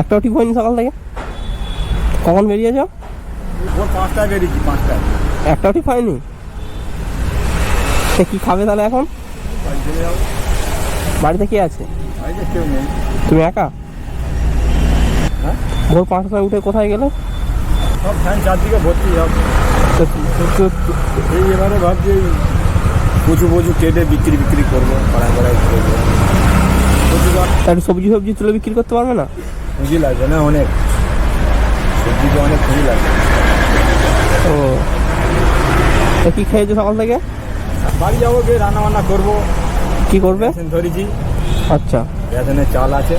একটাও ঠিক হয়নি সকাল থেকে? কখন বেরিয়েছ ভোর পাঁচটায় বেরিয়েছি পাঁচটায়। একটাও ঠিক হয়নি সে কি খাবে তাহলে এখন? বাড়িতে কে আছে? তুমি একা? হ্যাঁ? ভোর পাঁচটায় উঠে কোথায় গেলে? সব ফ্যান চারদিকে ভর্তি এই এবারে ভাবছি কচু কচু কেটে বিক্রি বিক্রি করব পাড়ায় পাড়ায়। করব সবজি সবজি তুলে বিক্রি করতে পারবে না? পুঁজি লাগবে না অনেক। সবজিতে অনেক পুঁজি লাগবে। ও। তা কি খেয়েছো সকাল থেকে? বাড়ি যাব গিয়ে রান্না বান্না করব। কি করবে? ধরেছি। আচ্ছা। রেশনের চাল আছে।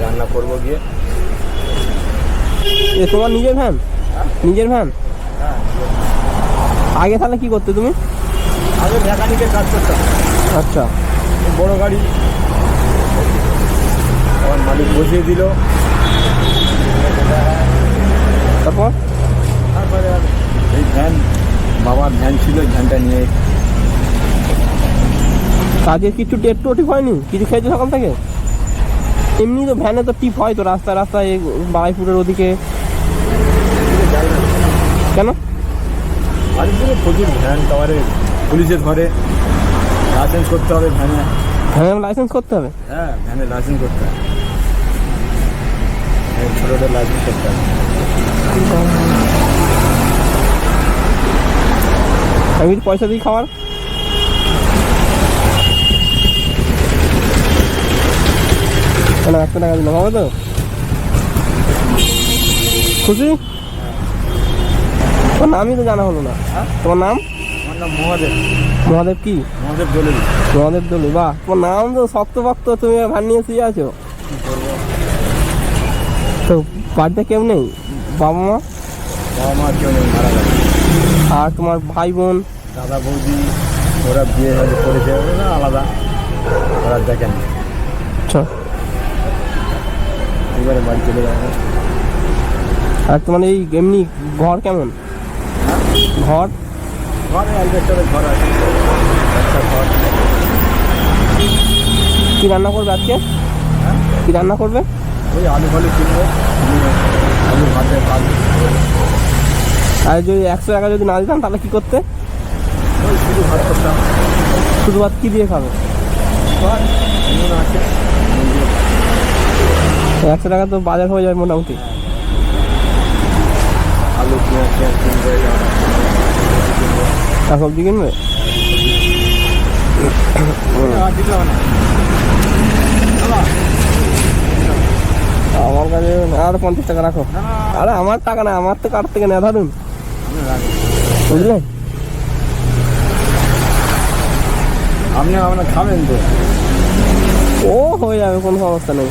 রান্না করব গিয়ে। এ তোমার নিজের ভ্যান? নিজের ভ্যান? হ্যাঁ আগে তাহলে কি করতে তুমি? আগে মেকানিকের কাজ করতাম। আচ্ছা। বড় গাড়ি। মালিক বসিয়ে দিল। তারপর? তারপরে আর এই ভ্যান বাবার ভ্যান ছিল ভ্যানটা নিয়ে। কাজের কিছু একটু ঠিক হয়নি? কিছু খেয়েছো সকাল থেকে? এমনি তো ভ্যানে তো টিপ হয় তো রাস্তায় রাস্তায় এই বারাইপুরের ওদিকে। কেন? বাড়ির প্রচুর ভ্যান তারপরে পুলিশে ধরে লাইসেন্স করতে হবে ভ্যানে। ভ্যানের লাইসেন্স করতে হবে? হ্যাঁ ভ্যানে লাইসেন্স করতে হবে। হবে। আমি যদি পয়সা দিই কেন একশো টাকা দিলাম হবে তো? খুশি? তোমার নামই তো জানা হলো না। হ্যাঁ? তোমার নাম? মহাদেব। মহাদেব কি? মহাদেব দোলের মহাদেব দলু বাহ। তোমার নাম তো শক্ত ভক্ত তুমি ভান নিয়ে শুয়ে আছো। তো বাড়িতে কেউ নেই? বাবা মা? বাবা মা কেউ নেই মারা গেছে। আর তোমার ভাই বোন? দাদা বৌদি ওরা বিয়ে হয়ে করেছে ওরা আলাদা। ওরা দেখেন। আচ্ছা এবারে বাড়ি চলে যাবে। আর তোমার এই এমনি ঘর কেমন? ঘর? ঘরে অ্যালবেস্টারের ঘর আছে। একটা ঘর। কি রান্না করবে আজকে? হ্যাঁ? কি রান্না করবে? ওই আলু ফালু কিনবো আলু ভাতে ভাত। আর যদি একশো টাকা যদি না দিতাম তাহলে কি করতে? ওই শুধু ভাত করতাম। শুধু ভাত কি দিয়ে খাবে? আছে। একশো টাকা তো বাজার হয়ে যাবে মোটামুটি। আলু পেঁয়াজ সবজি কিনবে? না কাছে আর পঞ্চাশ টাকা রাখো। আরে আমার টাকা না আমার তো কার থেকে নেওয়া ধরুন? আপনি রাখুন। বুঝলে? আপনি আপনার খাবেন তো। ও হয়ে যাবে কোনো সমস্যা নেই।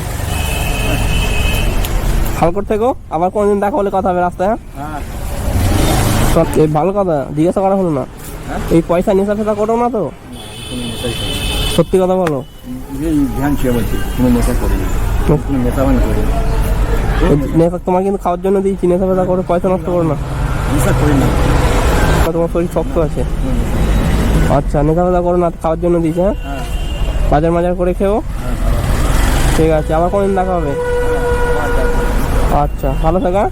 হালকোট থেকেও আবার কোনোদিন দেখা হলে কথা হবে রাস্তায় হ্যাঁ? হ্যাঁ। এই ভালো কথা জিজ্ঞাসা করা হলো না। হ্যাঁ? এই পয়সা নেশা ফেসা করো না তো। সত্যি কথা বলো। ধ্যান ছিল বলছি কোনো নেশা করি কোনো নেশা মানে করি না। এই নেশা তোমার কিন্তু খাওয়ার জন্য দিয়েছি নেশা ফেসা করে পয়সা নষ্ট করো না। তোমার শরীর শক্ত আছে। আচ্ছা নেশা ফেসা করো না খাওয়ার জন্য দিয়েছি হ্যাঁ? হ্যাঁ। বাজার মাজার করে খেও। ঠিক আছে আবার কোনদিন দেখা হবে। হ্যাঁ আচ্ছা ভালো থাকা